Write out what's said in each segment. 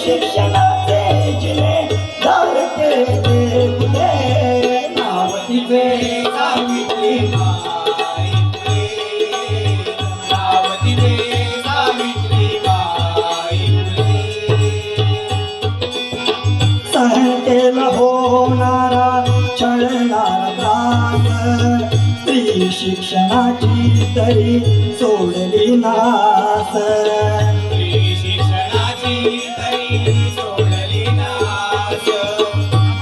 शिक्षणाचे जिने दार केले नाव तिचे सावित्री नाव होणारा स्त्री शिक्षणाची तरी सोडली नास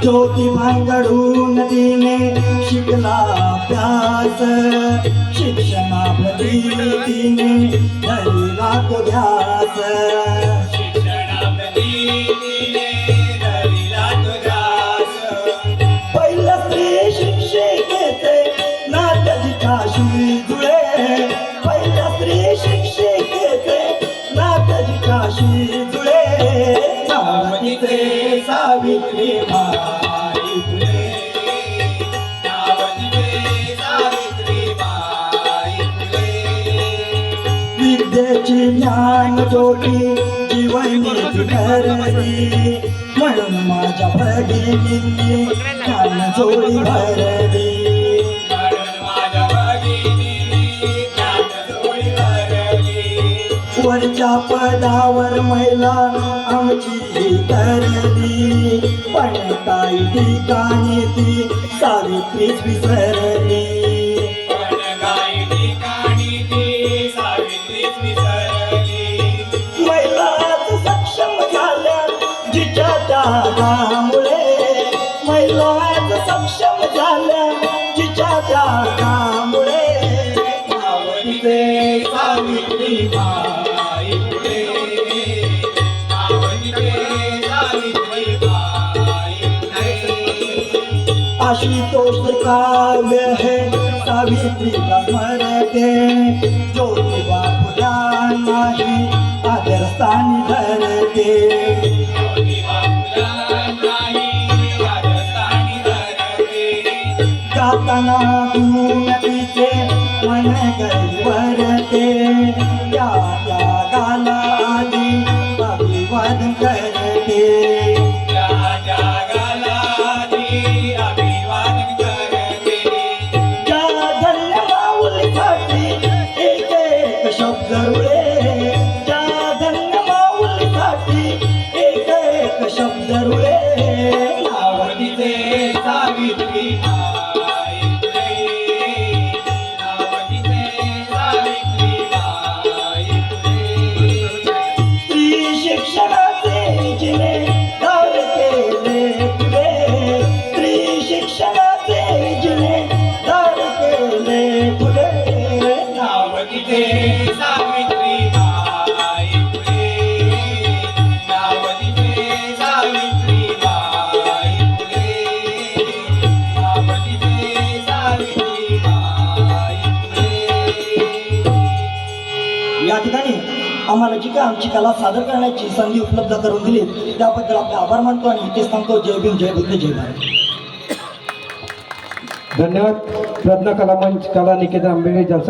ज्योती भांगडून तिने शिकला अभ्यास. शिक्षणा प्रती तिने धरला तो ध्यास. सावित्री बाई फुले. नाव सावित्री बाई फुले. विद्येची ज्ञान ज्योती जीवनी भरली म्हणून माझ्या भगिनी ज्ञान जोडी भरली. वरच्या पदावर महिला आमची ही तरली पण काही ठिकाणी ती सावित्रीच विसरली. महिलाच सक्षम झाल्या जिच्या त्यागामुळे. महिलाच सक्षम झाल्या जिच्या त्यागामुळे. नावतीचे सावित्री आशुतोष काव्य है सावित्रीला स्मरते ज्योतिबा फुलांनाही आदरस्थानी धरते. गाताना गुण तिचे मन गैरवरते त्या त्या गाला आधी अभिवादन करते एक एक शब्द रुळे. या ठिकाणी आम्हाला जी काय आमची कला सादर करण्याची संधी उपलब्ध करून दिली त्याबद्दल आपले आभार मानतो आणि इथेच सांगतो जय भीम जय बुद्ध जय भारत. धन्यवाद. रत्न कला मंच कला निकेतन आंबेडकर जलसा